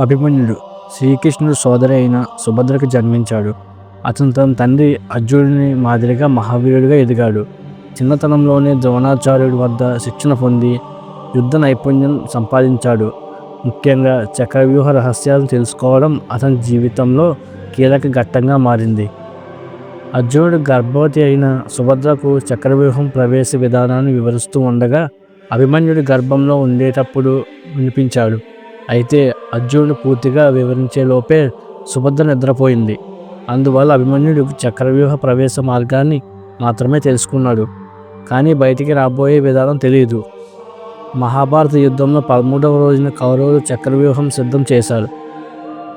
అభిమన్యుడు శ్రీకృష్ణుడు సోదరి అయిన సుభద్రకు జన్మించాడు. అతను తన తండ్రి అర్జునుని మాదిరిగా మహావీరుడిగా ఎదిగాడు. చిన్నతనంలోనే ద్రోణాచార్యుడి వద్ద శిక్షణ పొంది యుద్ధ నైపుణ్యం సంపాదించాడు. ముఖ్యంగా చక్రవ్యూహ రహస్యాలు తెలుసుకోవడం అతని జీవితంలో కీలక ఘట్టంగా మారింది. అర్జునుడు గర్భవతి అయిన సుభద్రకు చక్రవ్యూహం ప్రవేశ విధానాన్ని వివరిస్తూ ఉండగా అభిమన్యుడి గర్భంలో ఉండేటప్పుడు వినిపించాడు. అయితే అర్జునుడు పూర్తిగా వివరించే లోపే సుభద్ర నిద్రపోయింది. అందువల్ల అభిమన్యుడు చక్రవ్యూహ ప్రవేశ మార్గాన్ని మాత్రమే తెలుసుకున్నాడు. కానీ బయటికి రాబోయే విధానం తెలియదు మహాభారత యుద్ధంలో పదమూడవ రోజున కౌరవులు చక్రవ్యూహం సిద్ధం చేశారు.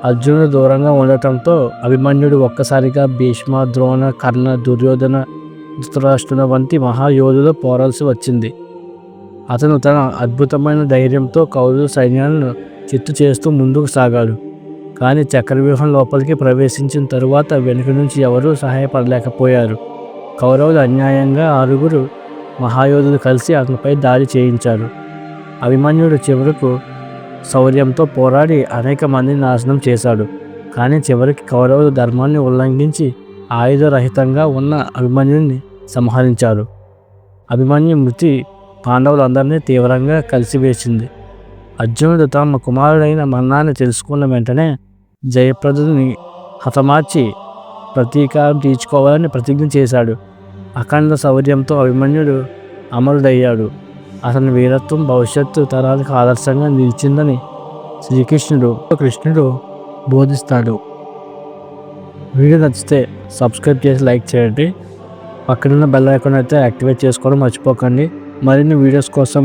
అర్జునుడు దూరంగా ఉండటంతో అభిమన్యుడు ఒక్కసారిగా భీష్మ ద్రోణ కర్ణ దుర్యోధన ధృతరాష్ట్రుల వంటి మహాయోధులు పోరాల్సి వచ్చింది. అతను తన అద్భుతమైన ధైర్యంతో కౌరవ సైన్యాలను చిత్తు చేస్తూ ముందుకు సాగాడు. కానీ చక్రవ్యూహం లోపలికి ప్రవేశించిన తరువాత వెనుక నుంచి ఎవరూ సహాయపడలేకపోయారు. కౌరవులు అన్యాయంగా ఆరుగురు మహాయోధులు కలిసి అతనిపై దాడి చేయించారు. అభిమన్యుడు చివరకు శౌర్యంతో పోరాడి అనేక మందిని నాశనం చేశాడు. కానీ చివరికి కౌరవులు ధర్మాన్ని ఉల్లంఘించి ఆయుధరహితంగా ఉన్న అభిమన్యుడిని సంహరించారు. అభిమన్యు మృతి పాండవులందరినీ తీవ్రంగా కలిసివేసింది. అర్జునుడు తమ కుమారుడైన మన్నాన్ని తెలుసుకున్న వెంటనే జయప్రదుని హతమార్చి ప్రతీకారం తీర్చుకోవాలని ప్రతిజ్ఞ చేశాడు. అఖండ శౌర్యంతో అభిమన్యుడు అమరుడయ్యాడు. అతని వీరత్వం భవిష్యత్తు తరాలకు ఆదర్శంగా నిలిచిందని శ్రీకృష్ణుడు కృష్ణుడు బోధిస్తాడు. వీడియో నచ్చితే సబ్స్క్రైబ్ చేసి లైక్ చేయండి. పక్కనున్న బెల్ ఐకాన్ అయితే యాక్టివేట్ చేసుకోవడం మర్చిపోకండి. మరిన్ని వీడియోస్ కోసం